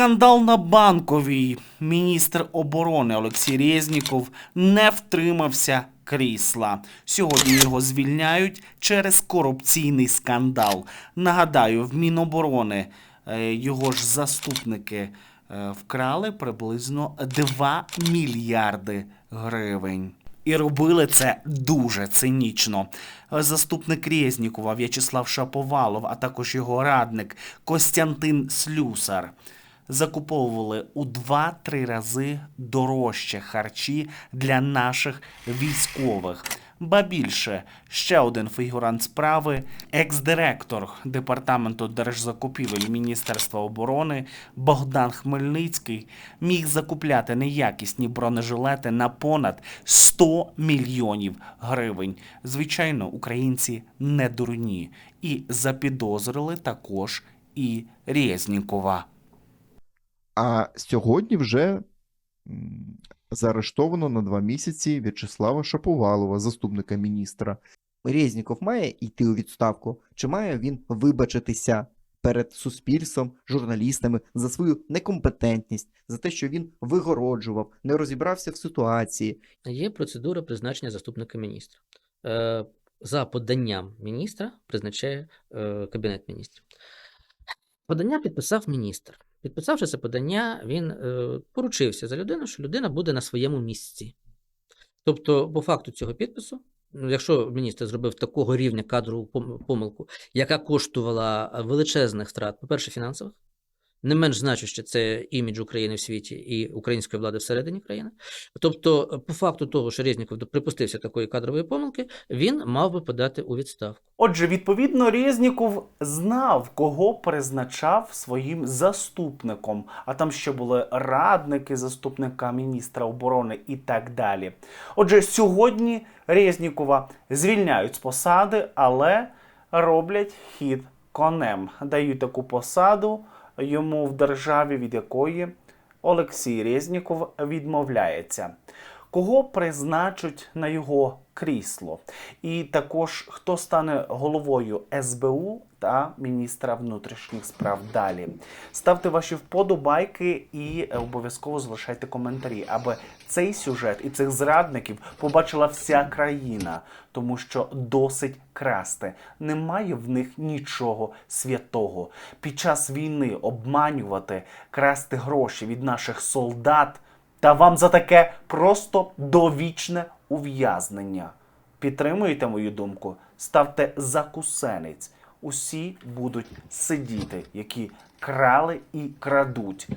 Скандал на банковій. Міністр оборони Олексій Резніков не втримався крісла. Сьогодні його звільняють через корупційний скандал. Нагадаю, в Міноборони е, його ж заступники е, вкрали приблизно 2 мільярди гривень. І робили це дуже цинічно. Заступник Резнікова В'ячеслав Шаповалов, а також його радник Костянтин Слюсар закуповували у 2-3 рази дорожче харчі для наших військових. Ба більше, ще один фігурант справи, екс-директор департаменту держзакупівель Міністерства оборони Богдан Хмельницький міг закупляти неякісні бронежилети на понад 100 мільйонів гривень. Звичайно, українці не дурні і запідозрили також і Резнікова. А сьогодні вже заарештовано на два місяці В'ячеслава Шаповалова, заступника міністра. Резніков має йти у відставку, чи має він вибачитися перед суспільством, журналістами за свою некомпетентність, за те, що він вигороджував, не розібрався в ситуації. Є процедура призначення заступника міністра. Е, За поданням міністра призначає е, Кабінет міністрів. Подання підписав міністр. Підписавши це подання, він е, поручився за людину, що людина буде на своєму місці. Тобто, по факту цього підпису, ну, якщо міністр зробив такого рівня кадрову помилку, яка коштувала величезних втрат, по-перше, фінансових, не менш значуще це імідж України в світі і української влади всередині країни. Тобто, по факту того, що Резніков припустився такої кадрової помилки, він мав би подати у відставку. Отже, відповідно, Резніков знав, кого призначав своїм заступником. А там ще були радники заступника міністра оборони і так далі. Отже, сьогодні Резнікова звільняють з посади, але роблять хід конем. Дають таку посаду йому в державі, від якої Олексій Резніков відмовляється. Кого призначать на його крісло? І також хто стане головою СБУ та міністра внутрішніх справ далі. Ставте ваші вподобайки і е, обов'язково залишайте коментарі, аби цей сюжет і цих зрадників побачила вся країна, тому що досить красти. Немає в них нічого святого. Під час війни обманювати, красти гроші від наших солдат. Та вам за таке просто довічне ув'язнення. Підтримуєте мою думку? Ставте закусенець. Усі будуть сидіти, які крали і крадуть.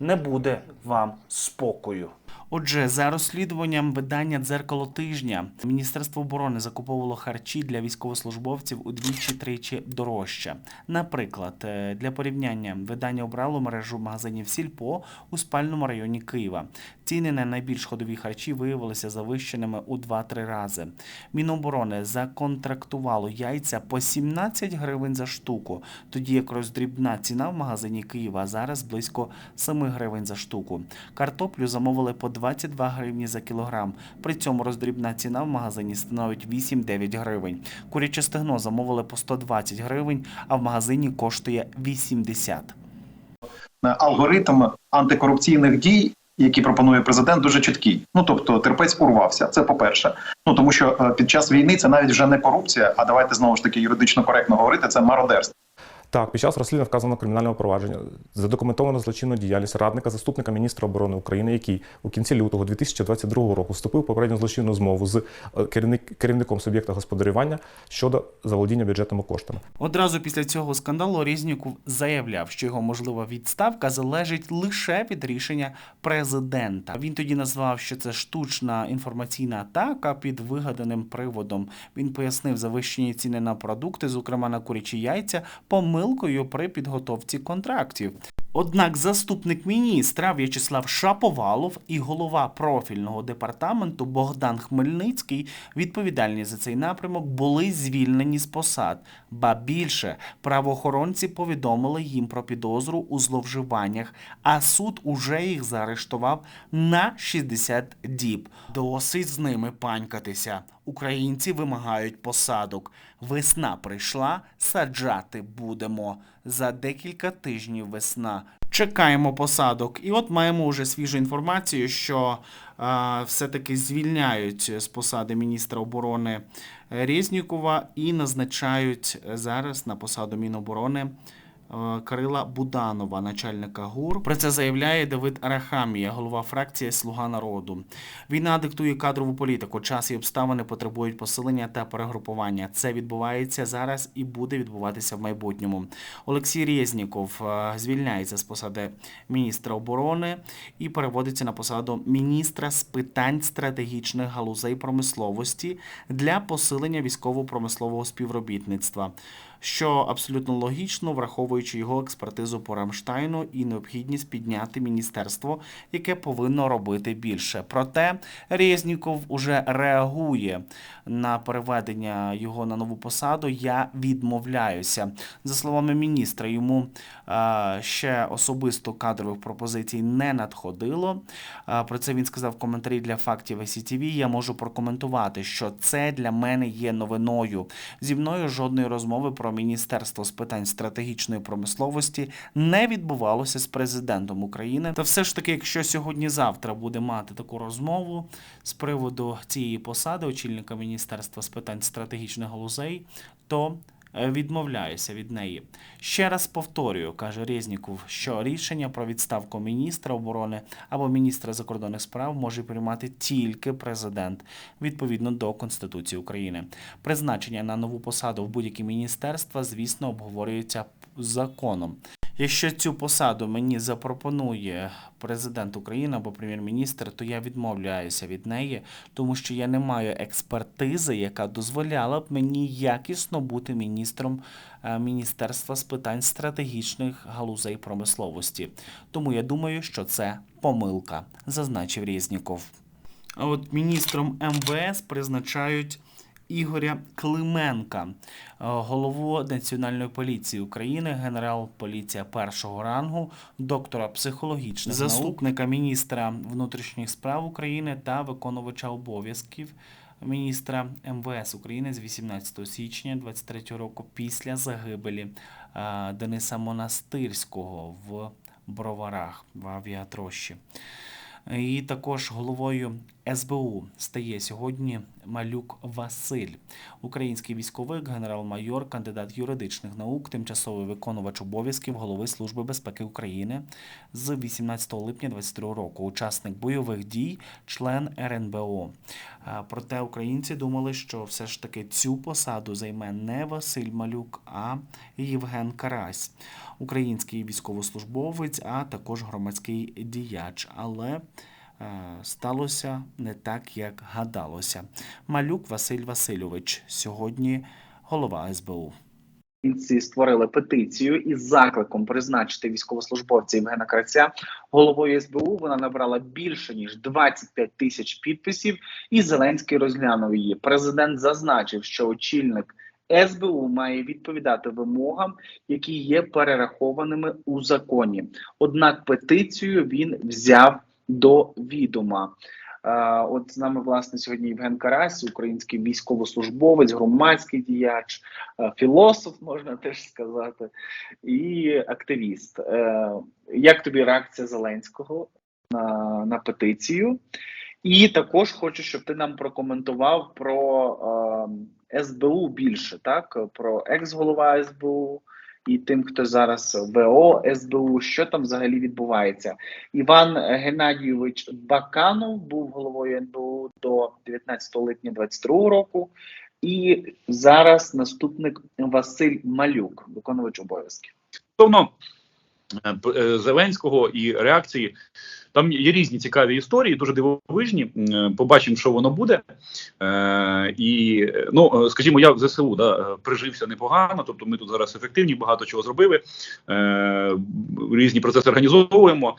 Не буде вам спокою. Отже, за розслідуванням видання дзеркало тижня Міністерство оборони закуповувало харчі для військовослужбовців удвічі-тричі дорожче. Наприклад, е, для порівняння видання обрало мережу магазинів Сільпо у спальному районі Києва. Ціни на найбільш ходові харчі виявилися завищеними у 2-3 рази. Міноборони законтрактувало яйця по 17 гривень за штуку, тоді як роздрібна ціна в магазині Києва зараз близько 7 гривень за штуку. Картоплю замовили по 22 гривні за кілограм. При цьому роздрібна ціна в магазині становить 8-9 гривень. Куряче стегно замовили по 120 гривень, а в магазині коштує 80. алгоритм антикорупційних дій, які пропонує президент, дуже чіткий. Ну тобто, терпець урвався. Це по-перше. Ну тому що е, під час війни це навіть вже не корупція, а давайте знову ж таки юридично коректно говорити. Це мародерство. Так, під час розслідування вказано кримінального провадження задокументовано злочинну діяльність радника заступника міністра оборони України, який у кінці лютого 2022 року вступив в попередню злочинну змову з е, керівник, керівником суб'єкта господарювання щодо заволодіння бюджетними коштами. Одразу після цього скандалу Резніков заявляв, що його можлива відставка залежить лише від рішення президента. Він тоді назвав, що це штучна інформаційна атака під вигаданим приводом. Він пояснив завищені ціни на продукти, зокрема на курячі яйця, помилкою при підготовці контрактів. Однак заступник міністра В'ячеслав Шаповалов і голова профільного департаменту Богдан Хмельницький, відповідальні за цей напрямок, були звільнені з посад. Ба більше правоохоронці повідомили їм про підозру у зловживаннях, а суд уже їх заарештував на 60 діб. Досить з ними панькатися. Українці вимагають посадок. Весна прийшла, саджати будемо. За декілька тижнів весна. чекаємо посадок. І от маємо вже свіжу інформацію, що все-таки звільняють з посади міністра оборони Резнікова і назначають зараз на посаду Міноборони Кирила Буданова, начальника ГУР. Про це заявляє Давид Арахамія, голова фракції Слуга народу. Війна диктує кадрову політику. Час і обставини потребують посилення та перегрупування. Це відбувається зараз і буде відбуватися в майбутньому. Олексій Резніков е, звільняється з посади міністра оборони і переводиться на посаду міністра з питань стратегічних галузей промисловості для посилення військово-промислового співробітництва. Що абсолютно логічно, враховуючи його експертизу по Рамштайну і необхідність підняти міністерство, яке повинно робити більше. Проте Резніков уже реагує на переведення його на нову посаду. Я відмовляюся. За словами міністра, йому е, ще особисто кадрових пропозицій не надходило. Е, Про це він сказав в коментарі для фактів СІТВ. Я можу прокоментувати, що це для мене є новиною. Зі мною жодної розмови про міністерство з питань стратегічної промисловості не відбувалося з президентом України. Та все ж таки, якщо сьогодні-завтра буде мати таку розмову з приводу цієї посади очільника міністерства з питань стратегічних галузей, то відмовляюся від неї. Ще раз повторюю, каже Резніков, що рішення про відставку міністра оборони або міністра закордонних справ може приймати тільки президент відповідно до Конституції України. Призначення на нову посаду в будь-які міністерства, звісно, обговорюється законом. Якщо цю посаду мені запропонує президент України або прем'єр-міністр, то я відмовляюся від неї, тому що я не маю експертизи, яка дозволяла б мені якісно бути міністром е, Міністерства з питань стратегічних галузей промисловості. Тому я думаю, що це помилка, зазначив Резніков. А от міністром МВС призначають Ігоря Клименка, е, голову Національної поліції України, генерал поліція першого рангу, доктора психологічних заступника міністра внутрішніх справ України та виконувача обов'язків міністра МВС України з 18 січня 23 року після загибелі е, Дениса Монастирського в Броварах в авіатрощі. І також головою СБУ стає сьогодні Малюк Василь, український військовик, генерал-майор, кандидат юридичних наук, тимчасовий виконувач обов'язків голови Служби безпеки України з 18 липня 2022 року, учасник бойових дій, член РНБО. Проте українці думали, що все ж таки цю посаду займе не Василь Малюк, а Євген Карась, український військовослужбовець, а також громадський діяч. Але е, сталося не так, як гадалося. Малюк Василь Васильович сьогодні голова СБУ. Українці створили петицію із закликом призначити військовослужбовця Євгена Карця головою СБУ. Вона набрала більше ніж 25 тисяч підписів, і Зеленський розглянув її. Президент зазначив, що очільник СБУ має відповідати вимогам, які є перерахованими у законі. Однак петицію він взяв до відома. Е, От з нами власне сьогодні Євген Карась, український військовослужбовець, громадський діяч, е, філософ, можна теж сказати, і активіст. Е, Як тобі реакція Зеленського на, на петицію? І також хочу, щоб ти нам прокоментував про е, СБУ більше, так про екс-голова СБУ і тим, хто зараз ВО СБУ, що там взагалі відбувається. Іван Геннадійович Баканов був головою НБУ до 19 липня 2022 року, і зараз наступник Василь Малюк, виконувач обов'язків. Стосовно е, е, Зеленського і реакції, там є різні цікаві історії, дуже дивовижні. Е, Побачимо, що воно буде. Е, і ну, е, скажімо, я в ЗСУ да, прижився непогано. Тобто, ми тут зараз ефективні, багато чого зробили. Різні процеси організовуємо.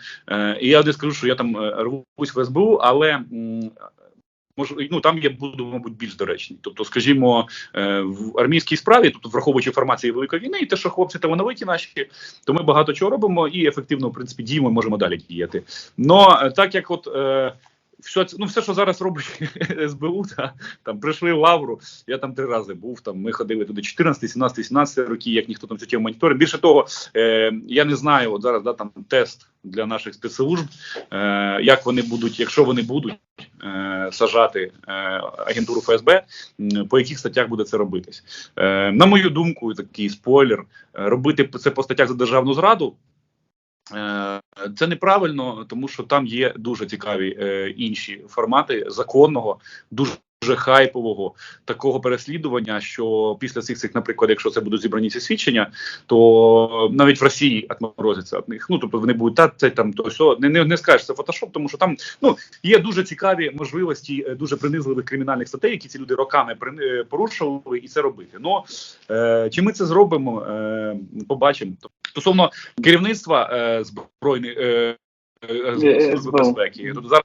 І я не скажу, що я там рвусь в СБУ, але. М, Може, ну там я буду, мабуть, більш доречний. Тобто, скажімо, е, в армійській справі, тобто враховуючи формації Великої війни, і те, що хлопці талановиті наші, то ми багато чого робимо і ефективно, в принципі, діємо, можемо далі діяти. Но е, так як от. Все, ну, все, що зараз робить СБУ, та, там прийшли лавру. Я там три рази був. Там ми ходили туди 14, 17, 17 роки, як ніхто там цю тему. Більше того, е, я не знаю, от зараз да, там тест для наших спецслужб, е, як вони будуть, якщо вони будуть е, сажати е, агентуру ФСБ, по яких статтях буде це робитись. Е, на мою думку, такий спойлер, е, робити це по статтях за державну зраду. Е, Це неправильно, тому що там є дуже цікаві е, інші формати законного, дуже хайпового такого переслідування, що після цих цих, наприклад, якщо це будуть зібрані ці свідчення, то навіть в Росії отморозиться від них. Ну тобто вони будуть та це там то все. Не, не, не скажеш це фотошоп, тому що там ну є дуже цікаві можливості е, дуже принизливих кримінальних статей, які ці люди роками е, порушували, і це робити. Ну е, чи ми це зробимо? Е, побачимо. Стосовно керівництва е, збройних е, е, Е, безпеки. Тобто зараз.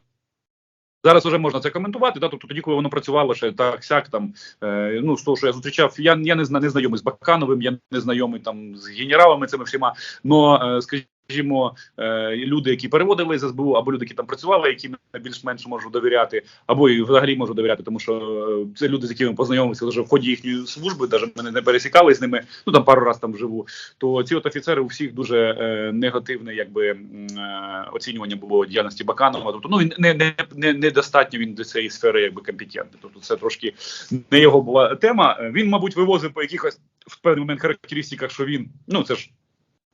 Зараз вже можна це коментувати, да, тобто тоді, коли воно працювало ще так сяк там, е, ну з того, що я зустрічав, я, я не зна не знайомий з Бакановим, я не знайомий там з генералами цими всіма. Но е, скажімо, е, люди, які переводили з СБУ, або люди, які там працювали, яким більш-менш можу довіряти, або і взагалі можу довіряти, тому що е, це люди, з якими познайомився вже в ході їхньої служби, навіть мене не пересікали з ними. Ну там пару раз там живу. То ці от офіцери у всіх дуже е, негативне, якби е, оцінювання було діяльності Баканова. Тобто, ну не, не, не недостатньо він до цієї сфери якби компетентний. Тобто, це трошки не його була тема. Він, мабуть, вивозив по якихось в певний момент характеристиках, що він ну це ж.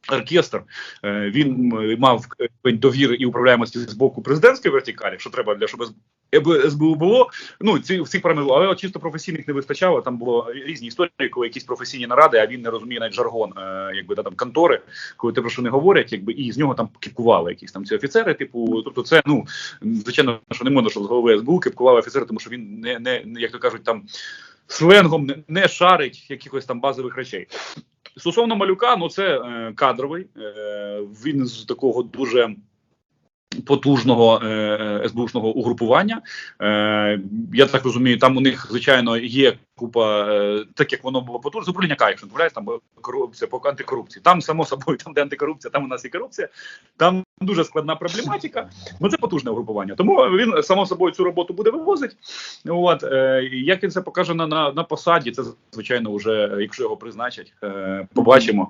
Оркестр Е, він мав е, довіри і управляємості з боку президентської вертикалі, що треба для щоб СБ- СБУ було. Ну ці всіх параметрів, але чисто професійних не вистачало. Там було різні історії, коли якісь професійні наради, а він не розуміє навіть жаргон, е, якби да, там контори, коли те про що не говорять, якби і з нього там кипкували якісь там ці офіцери. Типу, тобто, це ну звичайно, що не можна, щоб з голови СБУ кипкували офіцери, тому що він не, не, як то кажуть, там сленгом не шарить якихось там базових речей. Стосовно малюка, ну це е, кадровий. Е, він з такого дуже потужного е, СБУшного угрупування. Е, я так розумію, там у них звичайно є купа, е, так як воно було потужне, управління К, якщо не там корупція по антикорупції. Там само собою, там де антикорупція, там у нас і корупція. Там дуже складна проблематика. Ну це потужне угрупування. Тому він само собою цю роботу буде вивозити. От е, як він це покаже на, на, на посаді, це звичайно вже якщо його призначать, е, побачимо.